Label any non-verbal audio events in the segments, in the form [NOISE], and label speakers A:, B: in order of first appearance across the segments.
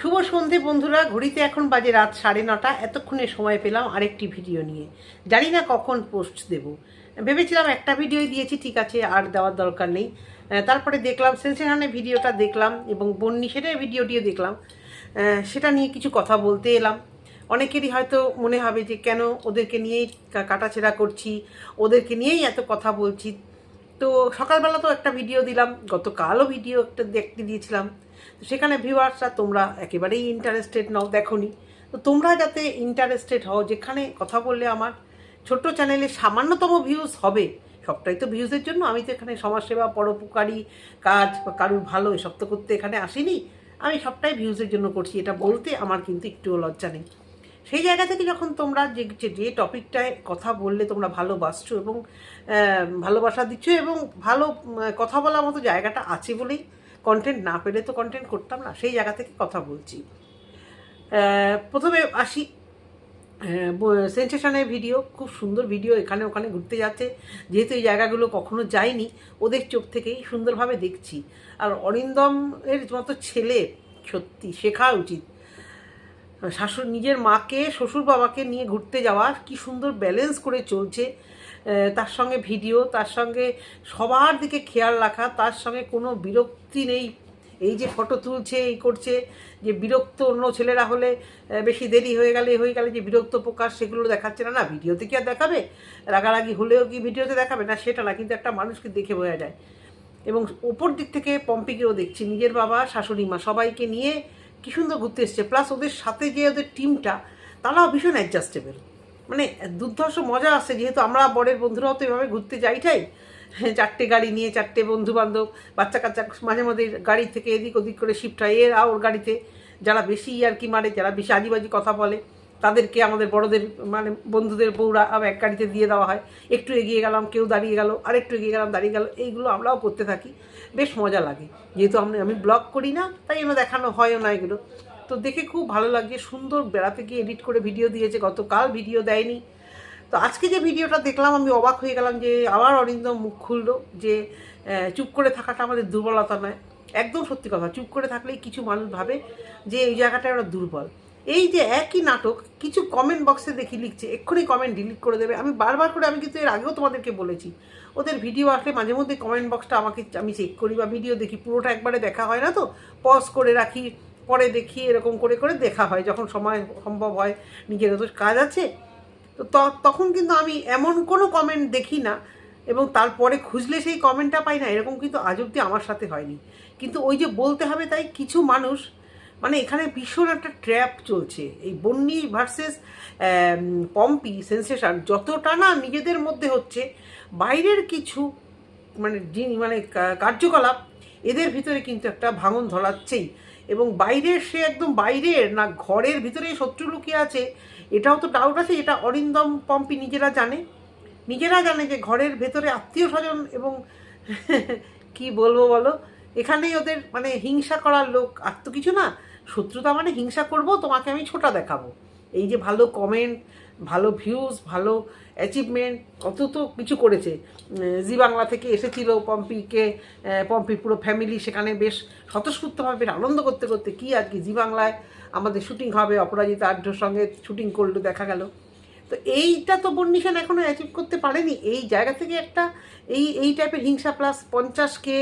A: শুভ সন্ধে বন্ধুরা, ঘড়িতে এখন বাজে রাত সাড়ে নটা। এতক্ষণে সময় পেলাম আরেকটি ভিডিও নিয়ে। জানি না কখন পোস্ট দেব। ভেবেছিলাম একটা ভিডিওই দিয়েছি, ঠিক আছে, আর দেওয়ার দরকার নেই। তারপরে দেখলাম সেন্সেশনের ভিডিওটা দেখলাম এবং বন্যি সেটার ভিডিওটিও দেখলাম। সেটা নিয়ে কিছু কথা বলতে এলাম। অনেকেরই হয়তো মনে হবে যে, কেন ওদেরকে নিয়েই কাটাছেড়া করছি, ওদেরকে নিয়েই এত কথা বলছি। তো সকালবেলা তো একটা ভিডিও দিলাম, গতকালও ভিডিও একটা দেখতে দিয়েছিলাম। তো সেখানে ভিউয়ার্সরা তোমরা একেবারেই ইন্টারেস্টেড নও, দেখোনি। তো তোমরা যাতে ইন্টারেস্টেড হও, যেখানে কথা বললে আমার ছোট্ট চ্যানেলে সামান্যতম ভিউজ হবে, সবটাই তো ভিউজের জন্য। আমি তো এখানে সমাজসেবা, পরোপকারী কাজ বা কারুর ভালো এসব তো করতে এখানে আসিনি। আমি সবটাই ভিউজের জন্য করছি, এটা বলতে আমার কিন্তু একটুও লজ্জা নেই। সেই জায়গা থেকে যখন তোমরা যে- যে টপিকটায় কথা বললে তোমরা ভালোবাসছো এবং ভালোবাসা দিচ্ছ এবং ভালো কথা বলার মতো জায়গাটা আছে বলেই কন্টেন্ট না পেলে তো কন্টেন্ট করতাম না, সেই জায়গা থেকে কথা বলছি। প্রথমে আসি সেন্সেশনের ভিডিও খুব সুন্দর ভিডিও এখানে ওখানে ঘুরতে যাচ্ছে। যেহেতু এই জায়গাগুলো কখনো যায়নি ওদের চোখ থেকেই সুন্দরভাবে দেখছি। আর অরিন্দম এর মতো ছেলে, সত্যি শেখা উচিত। শাশুর নিজের মাকে, শ্বশুর বাবাকে নিয়ে ঘুরতে যাওয়া, কি সুন্দর ব্যালেন্স করে চলছে। তার সঙ্গে ভিডিও, তার সঙ্গে সবার দিকে খেয়াল রাখা, তার সঙ্গে কোনো বিরক্তি নেই। এই যে ফটো তুলছে, এই করছে, যে বিরক্ত অন্য ছেলেরা হলে বেশি দেরি হয়ে গেলে হয়ে গেলে যে বিরক্ত প্রকাশ, সেগুলো দেখাচ্ছে না না, ভিডিওতে কি আর দেখাবে? রাগারাগি হলেও কি ভিডিওতে দেখাবে? না, সেটা না, কিন্তু একটা মানুষকে দেখে বোঝা যায়। এবং ওপর দিক থেকে পম্পিকেও দেখছি, নিজের বাবা, শাশুড়ি মা, সবাইকে নিয়ে কি সুন্দর ঘুরতে এসছে। প্লাস ওদের সাথে যে ওদের টিমটা তারাও ভীষণ অ্যাডজাস্টেবল মানে দুর্ধর্ষ মজা আসছে যেহেতু আমরা বরের বন্ধুরাও তো এভাবে ঘুরতে যাইটাই চারটে গাড়ি নিয়ে চারটে বন্ধু বান্ধব বাচ্চা কাচ্চা মাঝে মাঝে গাড়ি থেকে এদিক ওদিক করে শিফট হয়। এর ওর গাড়িতে যারা বেশি আর কি মারে, যারা বেশি আজিবাজি কথা বলে, তাদেরকে আমাদের বড়দের মানে বন্ধুদের বউরা এক গাড়িতে দিয়ে দেওয়া হয়। একটু এগিয়ে গেলাম, কেউ দাঁড়িয়ে গেল আর একটু এগিয়ে গেলাম, দাঁড়িয়ে গেল, এইগুলো আমরাও করতে থাকি। বেশ মজা লাগে। যেহেতু আমি আমি ব্লগ করি না, তাই আমার দেখানো হয়ও না এগুলো। তো দেখে খুব ভালো লাগছে। সুন্দর বেড়াতে গিয়ে এডিট করে ভিডিও দিয়েছে। গতকাল ভিডিও দেয়নি। তো আজকে যে ভিডিওটা দেখলাম, আমি অবাক হয়ে গেলাম যে আবার অরিন্দম মুখ খুললো যে চুপ করে থাকাটা আমাদের দুর্বলতা নয়। একদম সত্যি কথা, চুপ করে থাকলেই কিছু মানুষ ভাবে যে এই জায়গাটায় ওরা দুর্বল। এই যে একই নাটক, কিছু কমেন্ট বক্সে দেখি লিখছে, এক্ষুনি কমেন্ট ডিলিট করে দেবে। আমি বারবার করে, আমি কিন্তু এর আগেও তোমাদেরকে বলেছি, ওদের ভিডিও আসলে মাঝে মধ্যে কমেন্ট বক্সটা আমাকে আমি চেক করি বা ভিডিও দেখি, পুরোটা একবারে দেখা হয় না তো? পজ করে রাখি পরে দেখি এরকম করে করে দেখা হয়, যখন সময় সম্ভব হয় নিজের তো কাজ আছে, তো তখন কিন্তু আমি এমন কোনো কমেন্ট দেখি না এবং তারপরে খুঁজলে সেই কমেন্টটা পাই না, এরকম কিন্তু আজ অব্দি আমার সাথে হয়নি। কিন্তু ওই যে বলতে হবে তাই কিছু মানুষ মানে এখানে ভীষণ একটা ট্র্যাপ চলছে। এই বন্যি ভার্সেস পম্পি সেন্সেশন যতটা না নিজেদের মধ্যে হচ্ছে, বাইরের কিছু মানে মানে কার্যকলাপ এদের ভিতরে কিন্তু একটা ভাঙন ধরাচ্ছেই। এবং বাইরের সে একদম বাইরের না ঘরের ভিতরে শত্রু লুকিয়ে আছে, এটাও তো ডাউট আছে, এটা অরিন্দম পম্পি নিজেরা জানে। নিজেরা জানে যে ঘরের ভেতরে আত্মীয় স্বজন এবং [LAUGHS] কি বলব বলো, এখানেই ওদের মানে হিংসা করার লোক, আর তো কিছু না, শত্রুতা মানে হিংসা করব, তোমাকে আমি ছোটা দেখাবো। এই যে ভালো কমেন্ট ভালো ভিউজ ভালো অ্যাচিভমেন্ট কত তো কিছু করেছে। জি বাংলা থেকে এসেছিল পম্পিকে পম্পি পুরো ফ্যামিলি সেখানে বেশ স্বতঃস্ফূর্তভাবে আনন্দ করতে করতে কি আর কি জি বাংলায় আমাদের শুটিং হবে, অপরাজিতা আঢ্যর সঙ্গে শুটিং করল, দেখা গেল। তো এইটা তো বন্ডিশন এখনও অ্যাচিভ করতে পারেনি। এই জায়গা থেকে একটা এই এই টাইপের হিংসা প্লাস পঞ্চাশ কে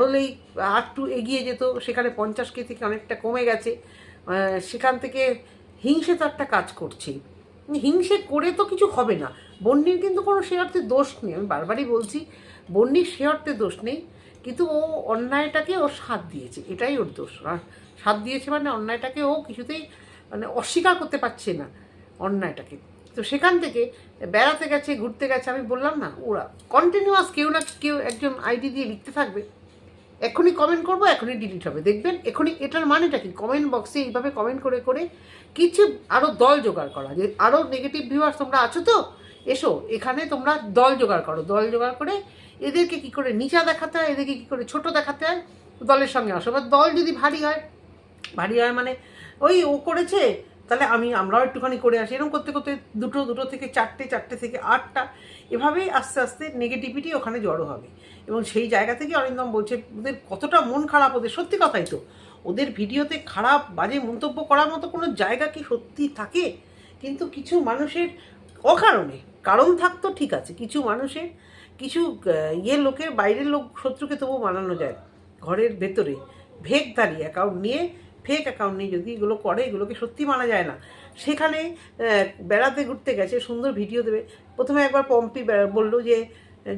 A: হলেই একটু এগিয়ে যেত, সেখানে পঞ্চাশ কে থেকে অনেকটা কমে গেছে। সেখান থেকে হিংসে তো একটা কাজ করছে হিংসে করে তো কিছু হবে না। বন্যির কিন্তু কোনো সে অর্থে দোষ নেই। আমি বারবারই বলছি বন্যির সে অর্থে দোষ নেই, কিন্তু ও অন্যায়টাকে ও সাথ দিয়েছে। এটাই ওর দোষ। সাথ দিয়েছে মানে অন্যায়টাকে ও কিছুতেই মানে অস্বীকার করতে পারছে না অন্যায়টাকে। তো সেখান থেকে বেড়াতে গেছে, ঘুরতে গেছে। আমি বললাম, না, ওরা কন্টিনিউয়াস কেউ না কেউ একজন আইডি দিয়ে লিখতে থাকবে। এখনই কমেন্ট করব এখনই ডিলিট হবে। দেখবেন এখনই এটার মানেটা কি? কমেন্ট বক্সে এইভাবে কমেন্ট করে করে কিছু আরও দল জোগাড় করা। যে আরও নেগেটিভ ভিউয়ার্স তোমরা আছো তো, এসো, এখানে তোমরা দল জোগাড় করো। দল জোগাড় করে এদেরকে কি করে নিচা দেখাতে হয়, এদেরকে কী করে ছোট দেখাতে হয়, দলের সঙ্গে আসো। এবার দল যদি ভারী হয় ভারী হয় মানে ওই ও করেছে তাহলে আমি, আমরাও একটুখানি করে আসি। এরকম করতে করতে দুটো দুটো থেকে চারটে চারটে থেকে আটটা, এভাবেই আস্তে আস্তে নেগেটিভিটি ওখানে জড়ো হবে। এবং সেই জায়গা থেকে অরিন্দম বলছে, ওদের কতটা মন খারাপ ওদের? সত্যি কথাই তো, ওদের ভিডিওতে খারাপ, বাজে মন্তব্য করার মতো কোনো জায়গা কি সত্যি থাকে? কিন্তু কিছু মানুষের অকারণে, কারণ থাকতো ঠিক আছে, কিছু মানুষের, কিছু ইয়ে লোকের, বাইরের লোক শত্রুকে তবু মানানো যায় ঘরের ভেতরে ভেকধারী অ্যাকাউন্ট নিয়ে ফেক অ্যাকাউন্ট নিয়ে যদি এগুলো করে, এগুলোকে সত্যি মানা যায় না। সেখানে বেড়াতে ঘুরতে গেছে, সুন্দর ভিডিও দেবে। প্রথমে একবার পম্পি বলল যে,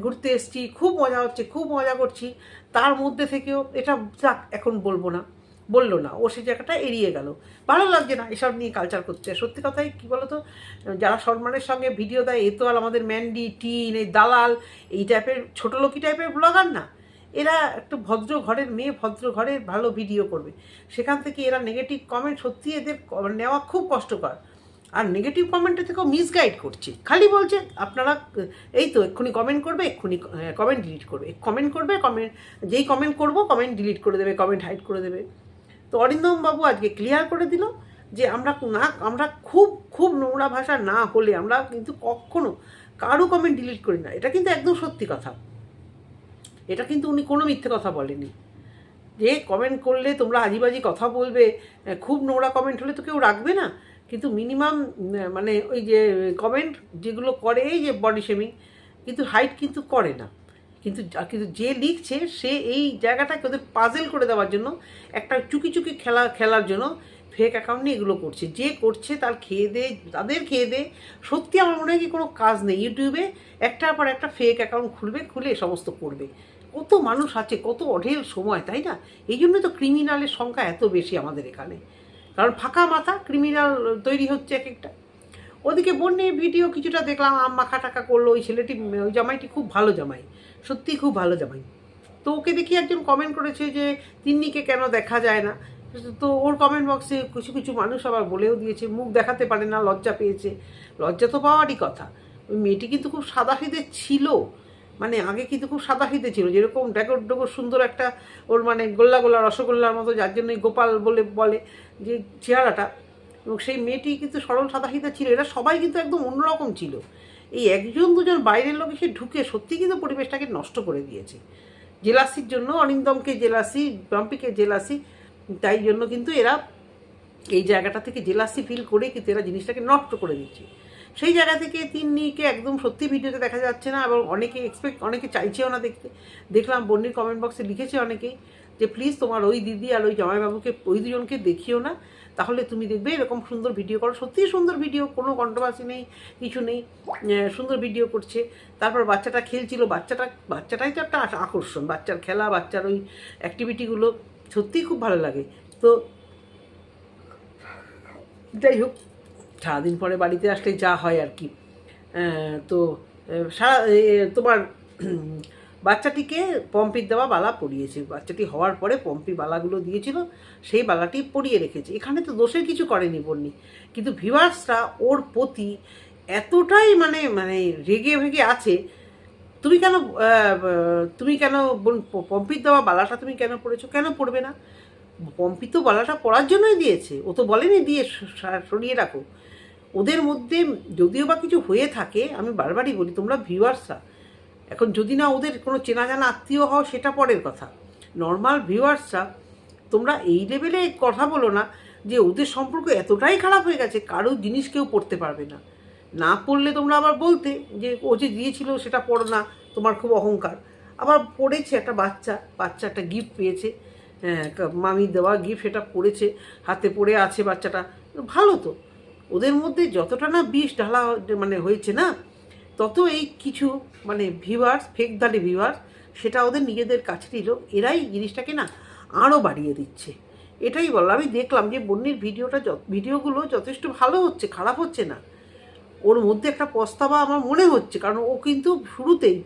A: ঘুরতে এসছি, খুব মজা হচ্ছে, খুব মজা করছি। তার মধ্যে থেকেও, এটা যাক, এখন বলব না। বলল না। ও সে জায়গাটা এড়িয়ে গেল। ভালো লাগছে না এসব নিয়ে কালচার করতে। সত্যি কথাই, কী বলতো, যারা সম্মানের সঙ্গে ভিডিও দেয়, এ তো আর আমাদের ম্যান্ডি টিন এই দালাল, এই টাইপের ছোটো লোকি টাইপের ব্লগার না। এরা একটু ভদ্র ঘরের মেয়ে, ভদ্র ঘরের ভালো ভিডিও করবে। সেখান থেকে এরা নেগেটিভ কমেন্ট সত্যি এদের ক- নেওয়া খুব কষ্টকর। আর নেগেটিভ কমেন্টের থেকেও মিসগাইড করছে। খালি বলছে, আপনারা, এই তো এক্ষুনি কমেন্ট করবে, এক্ষুনি কমেন্ট ডিলিট করবে। কমেন্ট করবে কমেন্ট যেই কমেন্ট করব কমেন্ট ডিলিট করে দেবে কমেন্ট হাইড করে দেবে। তো অরিন্দম বাবু আজকে ক্লিয়ার করে দিল যে আমরা না, আমরা খুব খুব নোংরা ভাষা না হলে আমরা কিন্তু কখনো কারও কমেন্ট ডিলিট করি না। এটা কিন্তু একদম সত্যি কথা। এটা কিন্তু উনি কোনো মিথ্যে কথা বলেনি। যে কমেন্ট করলে তোমরা আজিবাজি কথা বলবে, খুব নোংরা কমেন্ট হলে তো কেউ রাখবে না। কিন্তু মিনিমাম মানে ওই যে কমেন্ট যেগুলো করে, এই যে বডি শেমিং কিন্তু হাইট কিন্তু করে না। কিন্তু কিন্তু যে লিখছে, সে এই জায়গাটাকে ওদের পাজেল করে দেওয়ার জন্য, একটা চুকি চুকি খেলা, খেলার জন্য ফেক অ্যাকাউন্ট নিয়ে এগুলো করছে। যে করছে তার খেয়ে দে, তাদের খেয়ে দে, সত্যি আমার মনে হয় কি কোনো কাজ নেই। ইউটিউবে একটার পর একটা ফেক অ্যাকাউন্ট খুলবে, খুলে সমস্ত করবে। কত মানুষ আছে, কত অঢেল সময়, তাই না? এই জন্য তো ক্রিমিনালের সংখ্যা এত বেশি আমাদের এখানে। কারণ ফাঁকা মাথা ক্রিমিনাল তৈরি হচ্ছে এক একটা ওদিকে বন্যের ভিডিও কিছুটা দেখলাম, আম মাখা টাকা করল, ওই ছেলেটি, ওই জামাইটি খুব ভালো জামাই সত্যি খুব ভালো জামাই। তো ওকে দেখি একজন কমেন্ট করেছে যে, তিন্নিকে কেন দেখা যায় না? তো ওর কমেন্ট বক্সে কিছু কিছু মানুষ আবার বলেও দিয়েছে, মুখ দেখাতে পারে না, লজ্জা পেয়েছে। লজ্জা তো পাওয়ারই কথা। ওই মেয়েটি কিন্তু খুব সাদাসিদে ছিল। মানে আগে কিন্তু খুব সাদাসিদে ছিল, যেরকম ডেকর ডোকর সুন্দর একটা ওর মানে গোল্লা গোল্লা রসগোল্লার মতো, যার জন্যই গোপাল বলে বলে যে চেহারাটা। এবং সেই মেয়েটি কিন্তু সরল সাদাসিদে ছিল, এরা সবাই কিন্তু একদম অন্যরকম ছিল। এই একজন দুজন বাইরের লোক এসে ঢুকে সত্যি কিন্তু পরিবেশটাকে নষ্ট করে দিয়েছে। জেলাসির জন্য অরিন্দমকে জেলাসি পম্পিকে জেলাসি, তাই জন্য কিন্তু এরা এই জায়গাটা থেকে জেলাসি ফিল করে কিন্তু এরা জিনিসটাকে নষ্ট করে দিচ্ছে। সেই জায়গা থেকে তিন্নিকে একদম সত্যি ভিডিওতে দেখা যাচ্ছে না এবং অনেকে এক্সপেক্ট অনেকে চাইছেও না দেখতে। দেখলাম বন্যির কমেন্ট বক্সে লিখেছে অনেকেই যে প্লিজ তোমার ওই দিদি আর ওই জামাইবাবুকে, ওই দুজনকে দেখিও না। তাহলে তুমি দেখবে এরকম সুন্দর ভিডিও করো। সত্যিই সুন্দর ভিডিও কোনো কন্ট্রোভার্সি নেই, কিছু নেই। সুন্দর ভিডিও করছে। তারপর বাচ্চাটা খেলছিল। বাচ্চাটা, বাচ্চাটাই তো একটা আকর্ষণ। বাচ্চার খেলা, বাচ্চার ওই অ্যাক্টিভিটিগুলো সত্যিই খুব ভালো লাগে। তো যাই হোক সারাদিন পরে বাড়িতে আসলে যা হয় আর কি। তো সারা তোমার [CLEARS THROAT] বাচ্চাটিকে পম্পির দেওয়া বালা পরিয়েছে। বাচ্চাটি হওয়ার পরে পম্পি বালাগুলো দিয়েছিল, সেই বালাটি পরিয়ে রেখেছে। এখানে তো দোষের কিছু করেনি বন্নি কিন্তু ভিভার্সরা ওর প্রতি এতটাই মানে মানে রেগে ভেগে আছে, তুমি কেন তুমি কেন পম্পির দেওয়া বালাটা তুমি কেন পড়েছো কেন পড়বে না? পম্পি তো বালাটা পড়ার জন্যই দিয়েছে। ও তো বলেনি, দিয়ে, সরিয়ে রাখো। ওদের মধ্যে যদিও বা কিছু হয়ে থাকে আমি বারবারই বলি তোমরা ভিউয়ার্সরা এখন যদি না ওদের কোনো চেনা জানা আত্মীয় হও সেটা পরের কথা। নর্মাল ভিউয়ার্সরা তোমরা এই লেভেলে কথা বলো না যে ওদের সম্পর্ক এতটাই খারাপ হয়ে গেছে কারও জিনিস কেউ পড়তে পারবে না। না পড়লে তোমরা আবার বলতে যে ও যে দিয়েছিল সেটা পড়ো না তোমার খুব অহংকার। আবার পড়েছে একটা বাচ্চা বাচ্চা একটা গিফট পেয়েছে হ্যাঁ, মামি দেওয়া গিফট সেটা পড়েছে হাতে পড়ে আছে বাচ্চাটা ভালো তো। ওদের মধ্যে যতটা না বিষ ঢালা মানে হয়েছে না তত এই কিছু মানে ভিভার্স ফেক দালি ভিউয়ার্স সেটা ওদের নিজেদের কাছে নিল। এরাই জিনিসটাকে না আরও বাড়িয়ে দিচ্ছে। এটাই বল, আমি দেখলাম যে বন্যির ভিডিওটা ভিডিওগুলো যথেষ্ট ভালো হচ্ছে, খারাপ হচ্ছে না। ওর মধ্যে একটা পস্তাবা আমার মনে হচ্ছে, কারণ ও কিন্তু শুরুতেই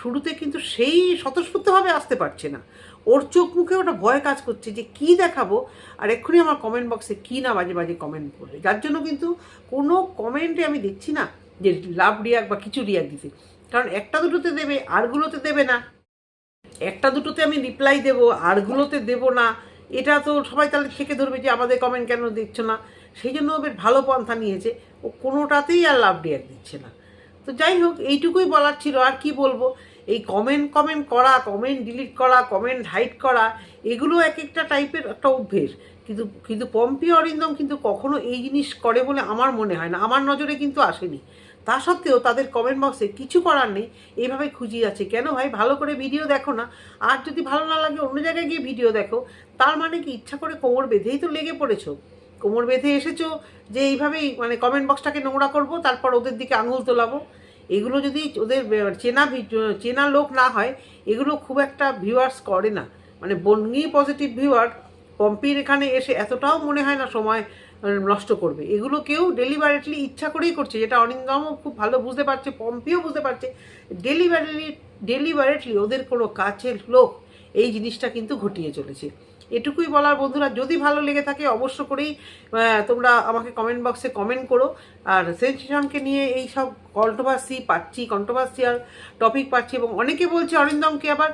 A: শুরুতে কিন্তু সেই স্বতঃস্ফূর্তভাবে আসতে পারছে না। ওর চোখ মুখে ওটা ভয় কাজ করছে যে কি দেখাবো? আর এক্ষুনি আমার কমেন্ট বক্সে কী না বাজে বাজে কমেন্ট করবে যার জন্য কিন্তু কোনো কমেন্টে আমি দেখছি না যে লাভ রিয়াক বা কিছু রিয়াক দিতে। কারণ একটা দুটোতে দেবে আরগুলোতে দেবে না। একটা দুটোতে আমি রিপ্লাই দেবো আরগুলোতে দেবো না। এটা তো সবাই তাহলে থেকে ধরবে যে আমাদের কমেন্ট কেন দিচ্ছ না? সেই জন্য ও বেশ ভালো পন্থা নিয়েছে। ও কোনোটাতেই আর লাভ রিয়াক দিচ্ছে না। তো যাই হোক, এইটুকুই বলার ছিল। আর কি বলব? এই কমেন্ট কমেন্ট করা কমেন্ট ডিলিট করা কমেন্ট হাইড করা, এগুলো এক একটা টাইপের একটা অভ্যেস। কিন্তু কিন্তু পম্পি অরিন্দম কিন্তু কখনো এই জিনিস করে বলে আমার মনে হয় না। আমার নজরে কিন্তু আসেনি। তা সত্ত্বেও তাদের কমেন্ট বক্সে কিছু করার নেই। এইভাবে খুঁজিয়ে আছে কেন ভাই? ভালো করে ভিডিও দেখো না। আর যদি ভালো না লাগে, অন্য জায়গায় গিয়ে ভিডিও দেখো। তার মানে কি? ইচ্ছা করে কোমর বেঁধেই তো লেগে পড়েছো। কোমর বেঁধে এসেছ যে এইভাবেই মানে কমেন্ট বক্সটাকে নোংরা করব, তারপর ওদের দিকে আঙুল তোলাবো। এগুলো যদি ওদের চেনা চেনা লোক না হয়, এগুলো খুব একটা ভিউয়ার্স করে না। মানে বঙ্গি পজিটিভ ভিউয়ার পম্পির এখানে এসে এতটাও মনে হয় না সময় নষ্ট করবে। এগুলো কেউ ডেলিভারেটলি ইচ্ছা করেই করছে, যেটা অরিন্দমও খুব ভালো বুঝতে পারছে, পম্পিও বুঝতে পারছে। ডেলিভারেটলি ডেলিভারেটলি ওদের কোনো কাছের লোক এই জিনিসটা কিন্তু ঘটিয়ে চলেছে। এটুকুই বলার বন্ধুরা, যদি ভালো লেগে থাকে অবশ্য করেই তোমরা আমাকে কমেন্ট বক্সে কমেন্ট করো। আর সেন্সেশনকে নিয়ে এই সব কন্ট্রোভার্সি পাচ্ছি কন্ট্রোভার্সিয়াল টপিক পাচ্ছি এবং অনেকে বলছে অরিন্দমকে আবার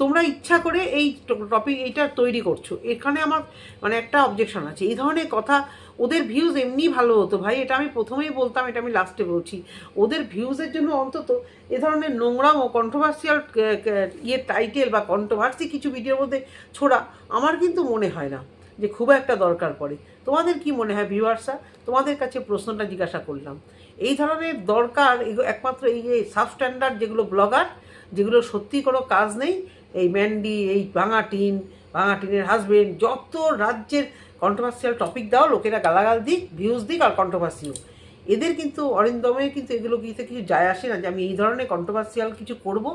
A: তোমরা ইচ্ছা করে এই টপিক এইটা তৈরি করছ। এখানে আমার মানে একটা অবজেকশন আছে। এই ধরনের কথা ওদের ভিউজ এমনি ভালো হতো ভাই, এটা আমি প্রথমেই বলতাম, এটা আমি লাস্টে বলছি। ওদের ভিউজের জন্য অন্তত এ ধরনের নোংরাম ও কন্ট্রোভার্সিয়াল ইয়ে টাইটেল বা কন্ট্রোভার্সি কিছু ভিডিওর মধ্যে ছোড়া আমার কিন্তু মনে হয় না। যে খুব একটা দরকার পড়ে। তোমাদের কি মনে হয় ভিউয়ার্সরা তোমাদের কাছে প্রশ্নটা জিজ্ঞাসা করলাম। এই ধরনের দরকার একমাত্র এই যে সাবস্ট্যান্ডার্ড যেগুলো ব্লগার যেগুলো সত্যি কোনো কাজ নেই, এই ম্যান্ডি এই ভাঙা টিন ভাঙা টিনের হাজবেন্ড যত রাজ্যের কন্ট্রোভার্সিয়াল টপিক দাও, লোকেরা গালাগাল দিক ভিউজ দিক আর কন্ট্রোভার্সি হোক। এদের কিন্তু, অরিন্দমের কিন্তু এগুলো কিছু কিছু যায় আসে না যে আমি এই ধরনের কন্ট্রোভার্সিয়াল কিছু করব?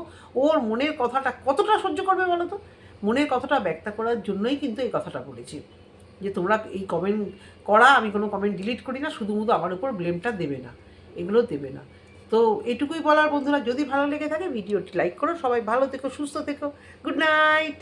A: ওর মনের কথাটা কতটা সহ্য করবে বলো তো? মনের কথাটা ব্যক্ত করার জন্যই কিন্তু এই কথাটা বলেছি। যে তোমরা এই কমেন্ট করা, আমি কোনো কমেন্ট ডিলিট করি না, শুধুমুধু আমার উপর ব্লেমটা দেবে না, এগুলো দেবে না। তো এটুকুই বলার বন্ধুরা, যদি ভালো লেগে থাকে, ভিডিওটি লাইক করো। সবাই ভালো থেকো, সুস্থ থেকো। Good night